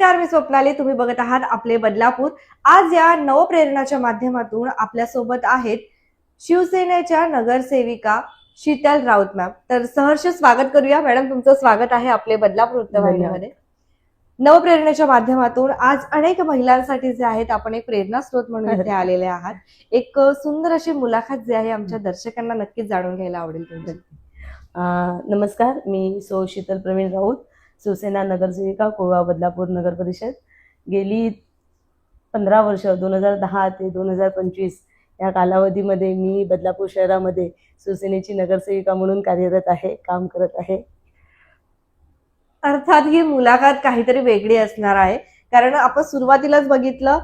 नमस्कार मी स्वप्नाली. तुम्ही बघत आहात आपले बदलापूर. आज या नवप्रेरणाच्या माध्यमातून आपल्यासोबत आहेत शिवसेनेच्या नगरसेविका शीतल राऊत मॅम. तर सहर्ष स्वागत करूया. मॅडम तुमचं स्वागत आहे आपले बदलापूर वृत्तवाहिनीमध्ये. नवप्रेरणेच्या माध्यमातून आज अनेक महिलांसाठी जे आहेत आपण एक प्रेरणा स्रोत म्हणून इथे आलेले आहात. एक सुंदर अशी मुलाखत जी आहे आमच्या दर्शकांना नक्कीच जाणून घ्यायला आवडेल तुमची अं, नमस्कार. मी सो शीतल प्रवीण राऊत. शिवसेना नगरसेविका कोळवा बदलापूर नगर परिषद. गेली पंधरा वर्ष दोन हजार दहा ते दोन हजार पंचवीस या कालावधीमध्ये मी बदलापूर शहरामध्ये शिवसेनेची नगरसेविका म्हणून कार्यरत आहे काम करत आहे. अर्थात ही मुलाखत काहीतरी वेगळी असणार आहे. कारण आपण सुरुवातीलाच बघितलं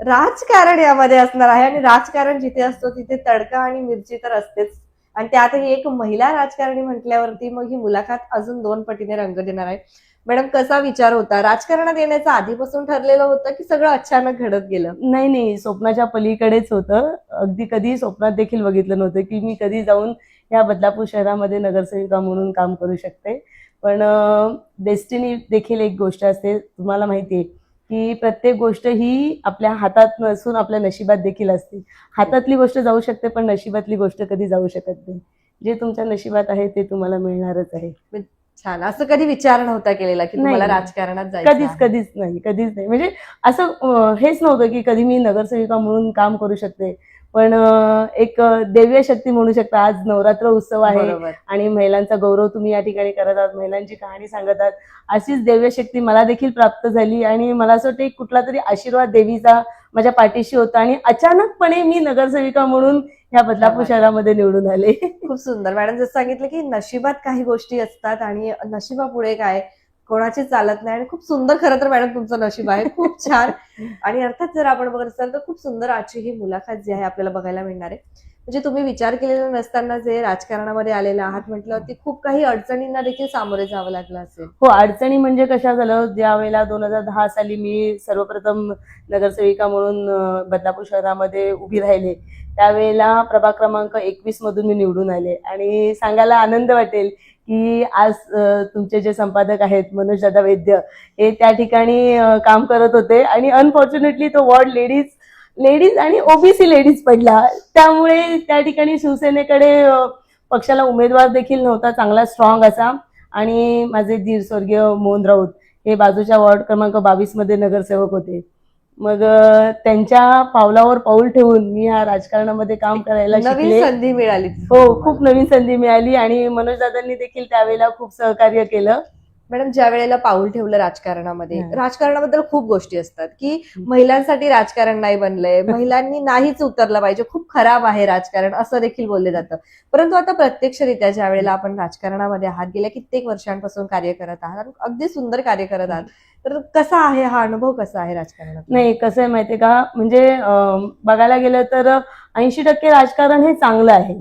राजकारण यामध्ये असणार आहे आणि राजकारण जिथे असतो तिथे तडका आणि मिरची तर असतेच. आणि त्यातही एक महिला राजकारणी म्हटल्यावरती मग ही मुलाखत अजून दोन पटीने रंग देणार आहे. मॅडम कसा विचार होता? राजकारणात येण्याचं आधीपासून ठरलेलं होतं की सगळं अचानक घडत गेलं? नाही नाही. स्वप्नाच्या पलीकडेच होतं. अगदी कधी स्वप्नात देखील बघितलं नव्हतं की मी कधी जाऊन या बदलापूर शहरामध्ये नगरसेविका म्हणून काम करू शकते. पण डेस्टिनी देखील एक गोष्ट असते. तुम्हाला माहिती आहे की प्रत्येक गोष्ट ही आपल्या हातात नसून आपल्या नशिबात देखील असते. हातातली गोष्ट जाऊ शकते पण नशिबातली गोष्ट कधी जाऊ शकत नाही. जे तुमच्या नशिबात आहे ते तुम्हाला मिळणारच आहे. छान. असं कधी विचार नव्हता केलेला की तुम्हाला. राजकारणात जायचं कधीच? कधीच नाही कधीच नाही. म्हणजे असं हेच नव्हतं की कधी मी नगरसेविका म्हणून काम करू शकते. पण एक देव्य शक्ती म्हणू शकता. आज नवरात्र उत्सव आहे आणि महिलांचा गौरव तुम्ही या ठिकाणी करत आहात. महिलांची कहाणी सांगत आहात. अशीच देव्य शक्ती मला देखील प्राप्त झाली आणि मला असं वाटतं कुठला तरी आशीर्वाद देवीचा माझ्या पाठीशी होता आणि अचानकपणे मी नगरसेविका म्हणून या बदलापूर शहरामध्ये निवडून आले. खूप सुंदर. मॅडम जसं सांगितलं की नशिबात काही गोष्टी असतात आणि नशिबापुढे काय? कोणाची चालत नाही. आणि खूप सुंदर खरं तर मॅडम तुमचं नशीब आहे. खूप छान. आणि अर्थात जर आपण बघत असाल तर खूप सुंदर आजची ही मुलाखत जी आहे आपल्याला बघायला मिळणार आहे. म्हणजे तुम्ही विचार केलेला नसताना जे राजकारणामध्ये आलेले आहात म्हटल्यावरती खूप काही अडचणींना देखील सामोरे जावं लागलं असेल. हो अडचणी म्हणजे कशा झालं ज्या वेळेला दोन हजार दहा साली मी सर्वप्रथम नगरसेविका म्हणून बदलापूर शहरामध्ये उभी राहिले त्यावेळेला प्रभाग क्रमांक एकवीस मधून मी निवडून आले. आणि सांगायला आनंद वाटेल की आज तुमचे जे संपादक आहेत मनोज दादा वैद्य हे त्या ठिकाणी काम करत होते. आणि अनफॉर्च्युनेटली तो वॉर्ड लेडीज लेडीज आणि ओबीसी लेडीज पडला. त्यामुळे त्या ठिकाणी शिवसेनेकडे पक्षाला उमेदवार देखील नव्हता चांगला स्ट्रॉंग असा. आणि माझे धीर स्वर्गीय मोहन राऊत हे बाजूच्या वॉर्ड क्रमांक बावीसमध्ये नगरसेवक होते. मग त्यांच्या पावलावर पाऊल ठेवून मी ह्या राजकारणामध्ये काम करायला नवीन संधी मिळाली हो खूप नवीन संधी मिळाली आणि मनोज दादांनी देखील त्यावेळेला खूप सहकार्य केलं. मॅडम ज्या वेळेला पाऊल ठेवलं राजकारणामध्ये. राजकारणाबद्दल खूप गोष्टी असतात की महिलांसाठी राजकारण नाही बनलंय महिलांनी नाहीच उतरलं पाहिजे खूप खराब आहे राजकारण असं देखील बोलले जातं. परंतु आता प्रत्यक्षरित्या ज्या वेळेला आपण राजकारणामध्ये आहात गेल्या कित्येक वर्षांपासून कार्य करत आहात अगदी सुंदर कार्य करत आहात तर कसा आहे हा अनुभव? कसा आहे राजकारणात नाही कसं आहे माहितीये का? म्हणजे बघायला गेलं तर ऐंशी टक्के राजकारण हे चांगलं आहे.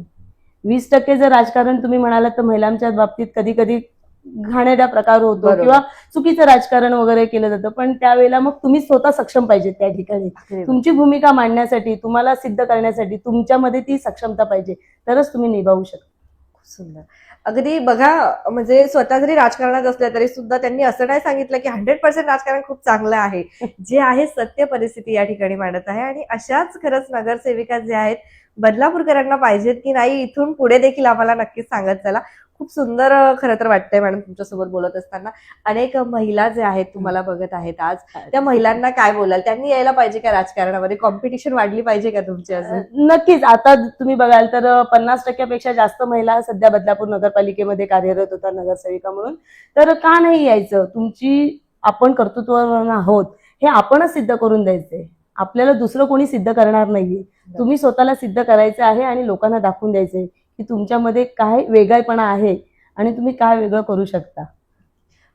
वीस टक्के जर राजकारण तुम्ही म्हणालात तर महिलांच्या बाबतीत कधी कधी घाणेरडा प्रकार होतो. किंवा चुकीचं राजकारण वगैरे केलं जातं. पण त्यावेळेला मग तुम्ही स्वतः सक्षम पाहिजे त्या ठिकाणी. तुमची भूमिका मांडण्यासाठी तुम्हाला सिद्ध करण्यासाठी तुमच्यामध्ये ती सक्षमता पाहिजे. तरच तुम्ही निभावू शकता. सुंदर. अगदी बघा म्हणजे स्वतः जरी राजकारणात असल्या तरी सुद्धा त्यांनी असं नाही सांगितलं की हंड्रेड पर्सेंट राजकारण खूप चांगलं आहे. जे आहे सत्य परिस्थिती या ठिकाणी मांडत आहे आणि अशाच खरंच नगरसेविका जे आहेत बदलापूरकरांना पाहिजेत की नाही इथून पुढे देखील आम्हाला नक्कीच सांगत चला. खूप सुंदर खरं तर वाटतंय मॅडम तुमच्यासोबत बोलत असताना. अनेक महिला जे आहेत तुम्हाला बघत आहेत आज त्या महिलांना काय बोलाल? त्यांनी यायला पाहिजे का राजकारणामध्ये? कॉम्पिटिशन वाढली पाहिजे का तुमची अजून? नक्कीच. आता तुम्ही बघाल तर पन्नास टक्क्यापेक्षा जास्त महिला सध्या बदलापूर नगरपालिकेमध्ये कार्यरत होता नगरसेविका म्हणून. तर का नाही यायचं? तुमची आपण कर्तृत्ववान आहोत हे आपणच सिद्ध करून द्यायचंय. आपल्याला दुसरं कोणी सिद्ध करणार नाहीये. तुम्ही स्वतःला सिद्ध करायचं आहे आणि लोकांना दाखवून द्यायचंय. की तुमच्यामध्ये काय वेगळेपणा आहे आणि तुम्ही काय वेगळं करू शकता?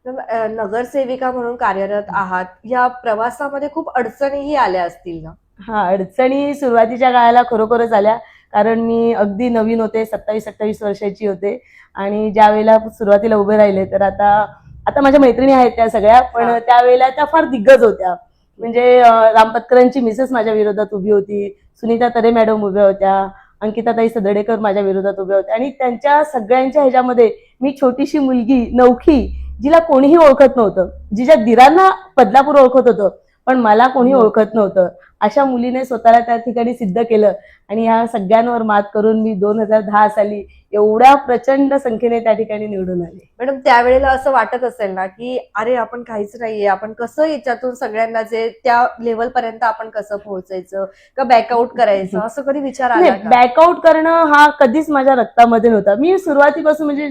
नगरसेविका म्हणून कार्यरत आहात या प्रवासामध्ये खूप अडचणीही आल्या असतील ना? हा अडचणी सुरुवातीच्या काळाला खरोखरच आल्या. कारण मी अगदी नवीन होते सत्तावीस अठ्ठावीस वर्षाची होते. आणि ज्या वेळेला सुरुवातीला उभे राहिले तर आता आता माझ्या मैत्रिणी आहेत त्या सगळ्या पण. त्यावेळेला त्या फार दिग्गज होत्या. म्हणजे रामपतकरांची मिसेस माझ्या विरोधात उभी होती सुनीता तरे मॅडम उभ्या होत्या. अंकिताताई सदडेकर माझ्या विरोधात उभ्या होत्या आणि त्यांच्या सगळ्यांच्या ह्याच्यामध्ये मी छोटीशी मुलगी नवखी जिला कोणीही ओळखत नव्हतं. जिच्या दिरांना बदलापूर ओळखत होतं पण मला कोणी. ओळखत नव्हतं. अशा मुलीने स्वतःला त्या ठिकाणी सिद्ध केलं. आणि ह्या सगळ्यांवर मात करून मी दोन हजार दहा साली एवढ्या प्रचंड संख्येने त्या ठिकाणी निवडून आले. मॅडम त्यावेळेला असं वाटत असेल ना की अरे आपण काहीच नाहीये. आपण कसं याच्यातून सगळ्यांना जे त्या लेवल पर्यंत आपण कसं पोहोचायचं? का बॅकआउट करायचं? असं कधी विचार आला? बॅकआउट करणं हा कधीच माझ्या रक्तामध्ये नव्हता. मी सुरुवातीपासून म्हणजे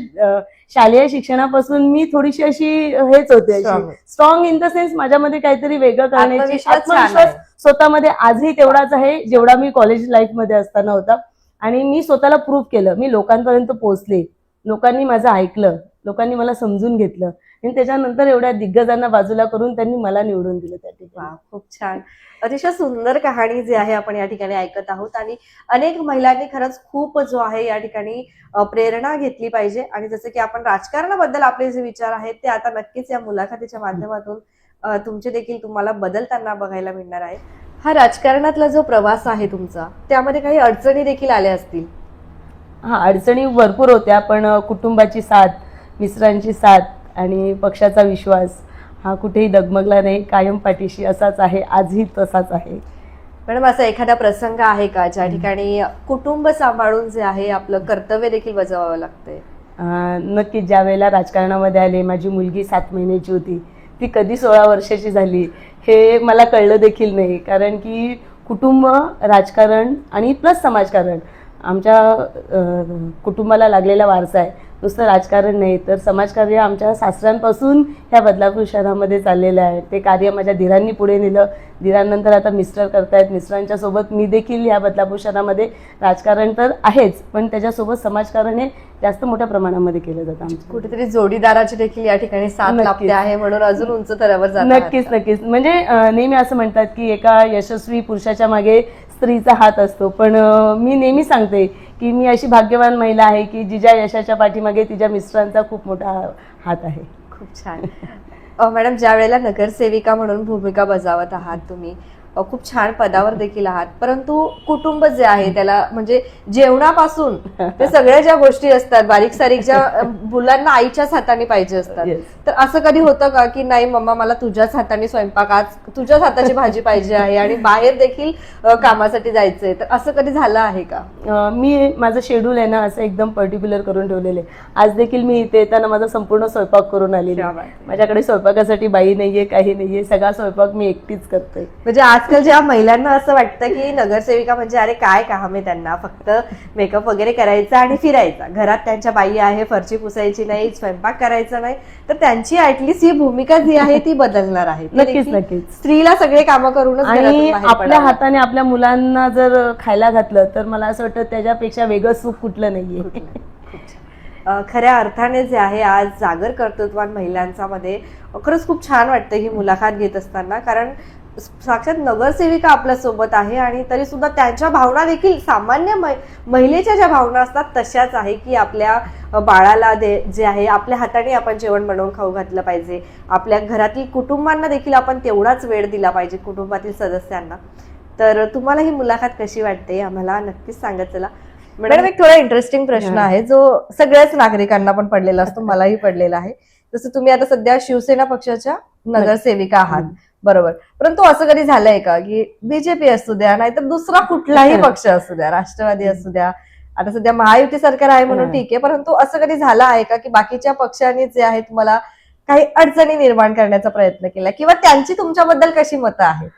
शालेय शिक्षणापासून मी थोडीशी अशी हेच होते. स्ट्रॉंग इन द सेन्स माझ्यामध्ये काहीतरी वेगळं करण्याची आत्मविश्वास. स्वतःमध्ये आजही तेवढाच आहे जेवढा मी कॉलेज लाईफमध्ये असताना होता. आणि मी स्वतःला प्रूव्ह केलं. मी लोकांपर्यंत पोहोचले. लोकांनी माझं ऐकलं. लोकांनी मला समजून घेतलं. आणि त्याच्यानंतर एवढ्या दिग्गजांना बाजूला करून त्यांनी मला निवडून दिलं त्या ठिकाणी. वा, खूप छान. अतिशय सुंदर कहाणी जी आहे आपण या ठिकाणी ऐकत आहोत. आणि अनेक महिलांनी खरंच खूप जो आहे या ठिकाणी प्रेरणा घेतली पाहिजे. आणि जसं की आपण राजकारणाबद्दल आपले जे विचार आहेत ते आता नक्कीच या मुलाखतीच्या माध्यमातून तुमचे देखील तुम्हाला बदलताना बघायला मिळणार आहे. हा राजकारणातला जो प्रवास आहे तुमचा त्यामध्ये काही अडचणी देखील आल्या असतील? हा अडचणी भरपूर होत्या पण कुटुंबाची साथ मित्रांची साथ आणि पक्षाचा विश्वास हा कुठेही डगमगला नाही कायम पाठीशी असाच आहे आजही तसाच आहे. मॅडम असा एखादा प्रसंग आहे का ज्या ठिकाणी कुटुंब सांभाळून जे आहे आपलं कर्तव्य देखील बजावावं लागतंय? नक्कीच. ज्या वेळेला राजकारणामध्ये आले माझी मुलगी सात महिन्याची होती ती कधी सोळा वर्षाची झाली हे मला कळलं देखील नाही कारण की कुटुंब राजकारण आणि प्लस समाजकारण आमच्या कुटुंबाला लागलेला वारसा आहे. नुसतं राजकारण नाही तर समाजकार्य आमच्या सासऱ्यांपासून ह्या बदलापूर शहरामध्ये चाललेलं आहे. ते कार्य माझ्या धीरांनी पुढे नेलं. धीरानंतर आता मिस्टर करतायत. मिस्टरांच्या सोबत मी देखील ह्या बदलापूर शहरामध्ये राजकारण तर आहेच पण त्याच्यासोबत समाजकारण हे जास्त मोठ्या प्रमाणामध्ये केलं जातं आमच्या कुठेतरी जोडीदाराची देखील या ठिकाणी साथ. लाभते आहे म्हणून अजून उंच थरावर नक्कीच? नक्कीच. म्हणजे नेहमी असं म्हणतात की एका यशस्वी पुरुषाच्या मागे स्त्रीचा हात असतो. पण मी नेहमी सांगते की मी अशी भाग्यवान महिला आहे की जिच्या यशाच्या पाठीमागे तिच्या मिस्टरांचा खूप मोठा हात आहे. खूप छान. मॅडम ज्या वेळेला नगरसेविका म्हणून भूमिका बजावत आहात तुम्ही खूप छान पदावर देखील आहात. परंतु कुटुंब जे आहे त्याला म्हणजे जेवणापासून ते सगळ्या ज्या गोष्टी असतात बारीक सारीक ज्या मुलांना आईच्याच हाताने पाहिजे असतात. तर असं कधी होतं का की नाही मम्मा मला तुझ्याच हाताने स्वयंपाक आज तुझ्याच हाताची भाजी पाहिजे आहे आणि बाहेर देखील कामासाठी जायचंय? तर असं कधी झालं आहे का? मी माझं शेड्यूल आहे ना असं एकदम पर्टिक्युलर करून ठेवलेलं आहे. आज देखील मी इथे येताना माझा संपूर्ण स्वयंपाक करून आलेली. माझ्याकडे स्वयंपाकासाठी बाई नाहीये काही नाहीये सगळा स्वयंपाक मी एकटीच करते म्हणजे आजकाल ज्या महिलांना असं वाटतं की नगरसेविका म्हणजे अरे काय काम आहे त्यांना? फक्त मेकअप वगैरे करायचा आणि फिरायचा. घरात त्यांच्या बाई आहे फरची पुसायची नाही स्वयंपाक करायचा नाही. तर त्यांची ऍटलिस्ट ही भूमिका जी आहे ती बदलणार आहे. नक्कीच नक्कीच. स्त्रीला सगळे कामं करूनच आणि आपल्या हाताने आपल्या मुलांना जर खायला घातलं तर मला असं वाटतं त्याच्यापेक्षा वेगळं सुख कुठलं नाहीये. खऱ्या अर्थाने जे आहे आज जागर कर्तृत्वान महिलांचा मध्ये खरंच खूप छान वाटतं ही मुलाखत घेत असताना. कारण साक्षात नगरसेविका आपल्यासोबत आहे आणि तरी सुद्धा त्यांच्या भावना देखील सामान्य महिलेच्या ज्या भावना असतात तशाच आहे की आपल्या बाळाला दे जे आहे आपल्या हाताने आपण जेवण बनवून खाऊ घातलं पाहिजे. आपल्या घरातील कुटुंबांना देखील आपण तेवढाच वेळ दिला पाहिजे कुटुंबातील सदस्यांना. तर तुम्हाला ही मुलाखत कशी वाटते आम्हाला नक्कीच सांगत चला. मॅडम एक थोडा इंटरेस्टिंग प्रश्न. आहे जो सगळ्याच नागरिकांना पण पडलेला असतो मलाही पडलेला आहे. जसं तुम्ही आता सध्या शिवसेना पक्षाच्या नगरसेविका आहात. बरोबर. परंतु असं कधी झालंय का की बीजेपी असू द्या नाहीतर दुसरा कुठलाही पक्ष असू द्या राष्ट्रवादी असू द्या आता सध्या महायुती सरकार आहे म्हणून. ठीक आहे परंतु असं कधी झालं आहे का की बाकीच्या पक्षांनी जे आहे तुम्हाला काही अडचणी निर्माण करण्याचा प्रयत्न केला किंवा त्यांची तुमच्याबद्दल कशी मतं आहेत?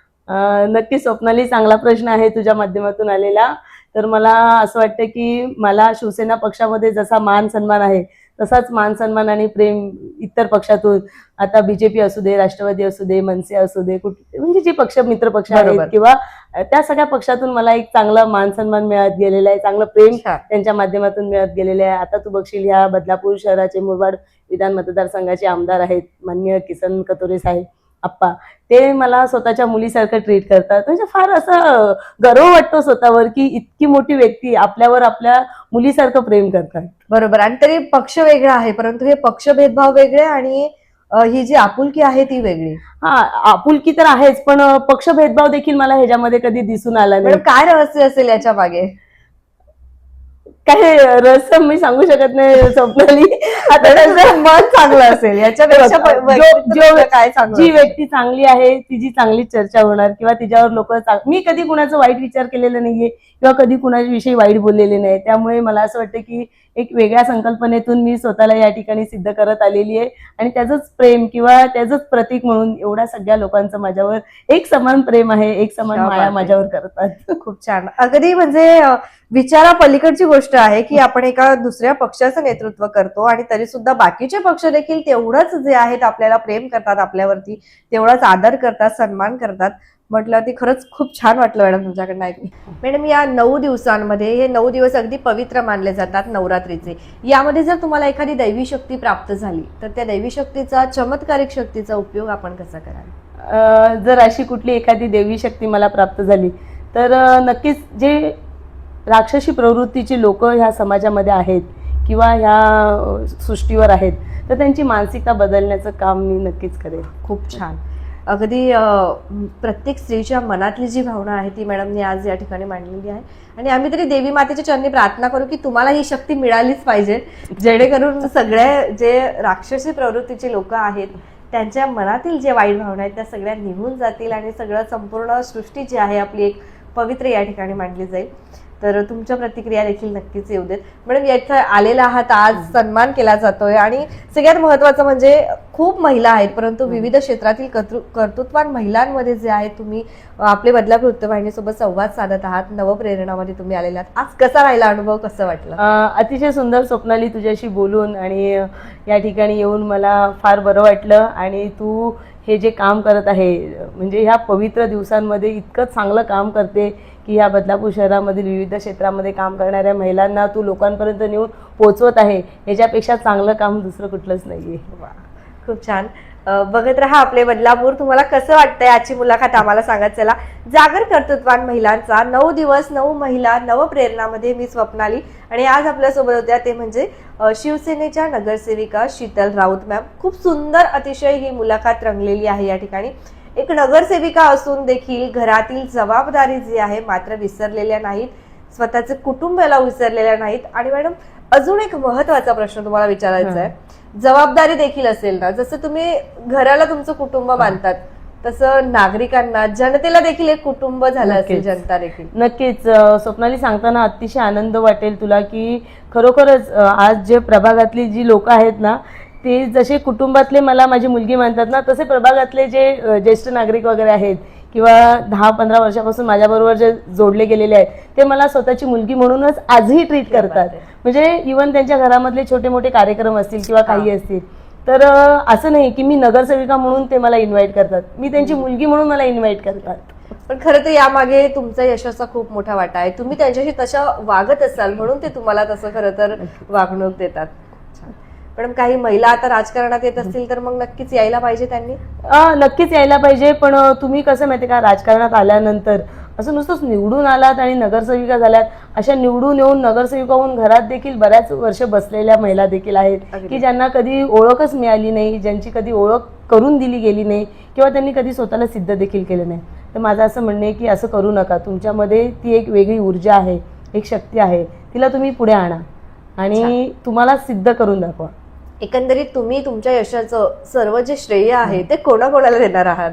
नक्की स्वप्नाली चांगला प्रश्न आहे तुझ्या माध्यमातून आलेला. तर मला असं वाटतं की मला शिवसेना पक्षामध्ये जसा मान सन्मान आहे तसाच मान सन्मान आणि प्रेम इतर पक्षातून आता बीजेपी असू दे राष्ट्रवादी असू दे मनसे असू दे कुठे म्हणजे जे पक्ष मित्र पक्ष. आहेत किंवा त्या सगळ्या पक्षातून मला एक चांगला मान सन्मान मिळत गेलेला आहे चांगलं प्रेम. त्यांच्या माध्यमातून मिळत गेलेले आहे आता तू बघशील ह्या बदलापूर शहराचे मुरबाड विधान मतदारसंघाचे आमदार आहेत मान्य किसन कतोरे साहेब आप्पा ते मला स्वतःच्या मुलीसारखं ट्रीट करतात. म्हणजे फार असं गर्व वाटतो स्वतःवर की इतकी मोठी व्यक्ती आपल्यावर आपल्या मुलीसारखं प्रेम करतात. बरोबर. आणि तरी पक्ष वेगळा आहे परंतु हे पक्ष भेदभाव वेगळे आणि अ, ही जी आपुलकी आहे ती वेगळी. हा आपुलकी तर आहेच पण पक्ष भेदभाव देखील मला ह्याच्यामध्ये कधी दिसून आला नाही. मॅडम काय रहस्य असेल याच्या मागे? काय रसम मी सांगू शकत नाही स्वप्नाली. आता तुझं मन चांगलं असेल. याच्यापेक्षा जो- जो- काय जी? व्यक्ती चांगली आहे तिची चांगली चर्चा होणार किंवा तिच्यावर लोक मी कधी कुणाचा वाईट विचार केलेला नाहीये. किंवा कधी कुणाविषयी वाईट बोललेले नाही. त्यामुळे मला असं वाटतं की एक वेगळ्या संकल्पनेतून मी स्वतःला या ठिकाणी सिद्ध करत आलेली आहे. आणि त्याचंच प्रेम किंवा त्याचंच प्रतीक म्हणून एवढ्या सगळ्या लोकांचं माझ्यावर एक समान प्रेम आहे एक समान माया. माझ्यावर करतात. खूप छान. अगदी म्हणजे विचारा पलीकडची गोष्ट आहे की आपण एका दुसऱ्या पक्षाचं नेतृत्व करतो आणि तरी सुद्धा बाकीचे पक्ष देखील तेवढंच जे आहेत आपल्याला प्रेम करतात आपल्यावरती तेवढाच आदर करतात सन्मान करतात. म्हटलं ती खरंच खूप छान वाटलं मॅडम तुमच्याकडनं ऐकून. मॅडम या नऊ दिवसांमध्ये हे नऊ दिवस अगदी पवित्र मानले जातात नवरात्रीचे. यामध्ये जर तुम्हाला एखादी दैवी शक्ती प्राप्त झाली तर त्या दैवी शक्तीचा चमत्कारिक शक्तीचा उपयोग आपण कसा कराल? जर अशी कुठली एखादी देवी शक्ती मला प्राप्त झाली तर नक्कीच जे राक्षसी प्रवृत्तीची लोक ह्या समाजामध्ये आहेत किंवा ह्या सृष्टीवर आहेत तर त्यांची मानसिकता बदलण्याचं काम मी नक्कीच करेन. खूप छान. अगदी प्रत्येक स्त्रीच्या मनातली जी भावना आहे ती मॅडमनी आज या ठिकाणी मांडलेली आहे. आणि आम्ही तरी देवी मातेच्या चरणी प्रार्थना करू की तुम्हाला ही शक्ती मिळालीच पाहिजे जेणेकरून सगळ्या जे राक्षसी प्रवृत्तीचे लोक आहेत त्यांच्या मनातील जे वाईट भावना आहेत त्या सगळ्या निघून जातील आणि सगळं संपूर्ण सृष्टी जी आहे आपली एक पवित्र या ठिकाणी मांडली जाईल. तर तुमच्या प्रतिक्रिया देखील नक्कीच येऊ देत. मॅडम याचा आलेला आहात आज सन्मान केला जातोय आणि सगळ्यात महत्वाचं म्हणजे खूप महिला आहेत परंतु विविध क्षेत्रातील कर्तृ कर्तृत्वान महिलांमध्ये जे आहे तुम्ही आपले बदलापूर वृत्तवाहिनीसोबत संवाद साधत आहात. नवप्रेरणामध्ये तुम्ही आलेला आहात. आज कसा राहिला अनुभव? कसं वाटलं? अतिशय सुंदर स्वप्नाली तुझ्याशी बोलून आणि या ठिकाणी येऊन मला फार बरं वाटलं आणि तू हे जे काम करत आहे म्हणजे ह्या पवित्र दिवसांमध्ये इतकं चांगलं काम करते की ह्या बदलापूर शहरामधील विविध क्षेत्रामध्ये काम करणाऱ्या महिलांना तू लोकांपर्यंत नेऊन पोचवत आहे ह्याच्यापेक्षा चांगलं काम दुसरं कुठलंच नाहीये. वा, खूप छान. बघत राहा आपले बदलापूर. तुम्हाला कसं वाटतंय आजची मुलाखत? आम्हाला सांगत चला जागर कर्तृत्वान महिलांचा नऊ दिवस नऊ महिला नवप्रेरणामध्ये मी स्वप्नाली. आणि आज आपल्यासोबत होत्या ते म्हणजे शिवसेनेच्या नगरसेविका शीतल राऊत मॅम. खूप सुंदर अतिशय ही मुलाखत रंगलेली आहे या ठिकाणी. एक नगरसेविका असून देखील घरातील जबाबदारी जी आहे मात्र विसरलेल्या नाहीत. स्वतःचे कुटुंबाला विसरलेल्या नाहीत. आणि मॅडम अजून एक महत्त्वाचा प्रश्न तुम्हाला विचारायचा आहे. जबाबदारी देखील असेल ना जसं तुम्ही घराला तुमचं कुटुंब मानतात तसं नागरिकांना जनतेला देखील एक कुटुंब झालं असेल. जनता देखील. नक्कीच. स्वप्नाली सांगताना अतिशय आनंद वाटेल तुला की खरोखरच आज जे प्रभागातली जी लोक आहेत ना ते जसे कुटुंबातले मला माझी मुलगी मानतात ना तसे प्रभागातले जे ज्येष्ठ नागरिक वगैरे आहेत किंवा दहा पंधरा वर्षापासून माझ्याबरोबर जे जोडले गेलेले आहेत ते मला स्वतःची मुलगी म्हणूनच आजही ट्रीट करतात. म्हणजे इवन त्यांच्या घरामधले छोटे मोठे कार्यक्रम असतील किंवा काही असतील तर असं नाही की मी नगरसेविका म्हणून ते मला इन्व्हाइट करतात. मी त्यांची मुलगी म्हणून मला इन्व्हाइट करतात. पण खरं तर यामागे तुमचा यशाचा खूप मोठा वाटा आहे. तुम्ही त्यांच्याशी तशा वागत असाल म्हणून ते तुम्हाला तसं खरं तर वागणूक देतात. पण काही महिला आता राजकारणात येत असतील तर मग नक्कीच यायला पाहिजे त्यांनी. नक्कीच यायला पाहिजे पण तुम्ही कसं माहिती का राजकारणात आल्यानंतर असं नुसतंच निवडून आलात आणि नगरसेविका झाल्यात अशा निवडून येऊन नगरसेविका होऊन घरात देखील बऱ्याच वर्ष बसलेल्या महिला देखील आहेत. की ज्यांना कधी ओळखच मिळाली नाही ज्यांची कधी ओळख करून दिली गेली नाही किंवा त्यांनी कधी स्वतःला सिद्ध देखील केलं नाही. तर माझं असं म्हणणं आहे की असं करू नका. तुमच्यामध्ये ती एक वेगळी ऊर्जा आहे एक शक्ती आहे तिला तुम्ही पुढे आणा. आणि तुम्हाला सिद्ध करून दाखवा. एकंदरीत तुम्ही तुमच्या यशाचं सर्व जे श्रेय आहे ते कोणाकोणाला देणार आहात?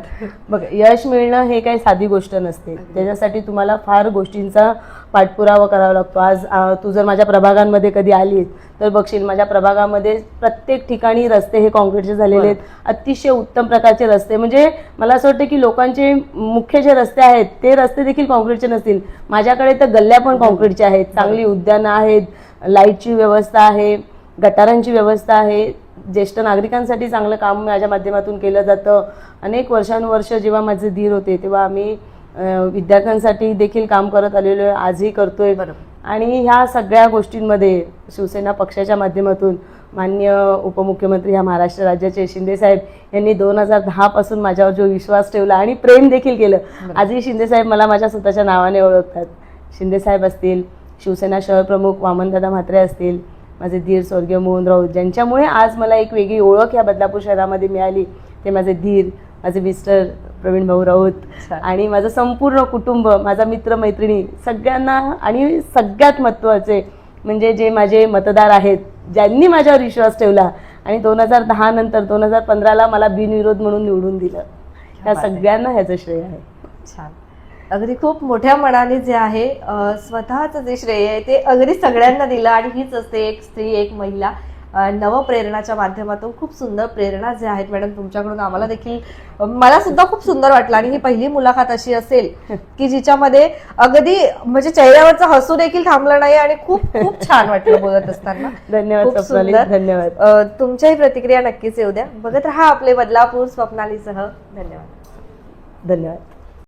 बघ यश मिळणं हे काही साधी गोष्ट नसते. त्याच्यासाठी तुम्हाला फार गोष्टींचा पाठपुरावा करावा लागतो. आज तू जर माझ्या प्रभागांमध्ये कधी आलीस तर बघशील माझ्या प्रभागामध्ये प्रत्येक ठिकाणी रस्ते हे कॉन्क्रीटचे झालेले आहेत. अतिशय उत्तम प्रकारचे रस्ते. म्हणजे मला असं वाटतं की लोकांचे मुख्य जे रस्ते आहेत ते रस्ते देखील कॉन्क्रीटचे नसतील. माझ्याकडे तर गल्ल्या पण कॉन्क्रीटच्या आहेत. चांगली उद्यानं आहेत लाईटची व्यवस्था आहे. गटारांची व्यवस्था आहे. ज्येष्ठ नागरिकांसाठी चांगलं काम माझ्या माध्यमातून केलं जातं. अनेक वर्षानुवर्ष जेव्हा माझे धीर होते तेव्हा आम्ही विद्यार्थ्यांसाठी देखील काम करत आलेलो आहे. आजही करतोय. आणि ह्या सगळ्या गोष्टींमध्ये शिवसेना पक्षाच्या माध्यमातून मान्य उपमुख्यमंत्री ह्या महाराष्ट्र राज्याचे शिंदे साहेब यांनी दोन हजार दहा पासून माझ्यावर जो विश्वास ठेवला आणि प्रेम देखील केलं. आजही शिंदे साहेब मला माझ्या स्वतःच्या नावाने ओळखतात. शिंदे साहेब असतील शिवसेना शहर प्रमुख वामनदादा म्हात्रे असतील माझे धीर स्वर्गीय मोहन राऊत ज्यांच्यामुळे आज मला एक वेगळी ओळख या बदलापूर शहरामध्ये मिळाली ते माझे धीर माझे मिस्टर प्रवीण भाऊ राऊत. आणि माझं संपूर्ण कुटुंब माझा मित्र मैत्रिणी सगळ्यांना आणि सगळ्यात महत्त्वाचे म्हणजे जे माझे मतदार आहेत ज्यांनी माझ्यावर विश्वास ठेवला आणि दोन हजार दहा नंतर दोन हजार पंधराला मला बिनविरोध म्हणून निवडून दिलं या बात आहे. सगळ्यांना ह्याचं श्रेय आहे छान अगदी खूप मोठ्या मनाने जे आहे स्वतःचं जे श्रेय आहे ते अगदी सगळ्यांना दिलं आणि हीच असते एक स्त्री एक महिला. नवप्रेरणाच्या माध्यमातून खूप सुंदर प्रेरणा जे आहेत मॅडम तुमच्याकडून आम्हाला देखील मला सुद्धा खूप सुंदर वाटलं. आणि ही पहिली मुलाखत अशी असेल की जिच्यामध्ये अगदी म्हणजे चेहऱ्यावरचं हसू देखील थांबलं नाही आणि खूप खूप छान वाटलं बोलत असताना. धन्यवाद. धन्यवाद. तुमच्याही प्रतिक्रिया नक्कीच येऊ द्या. बघत राहा आपले बदलापूर स्वप्नालीसह. धन्यवाद. धन्यवाद.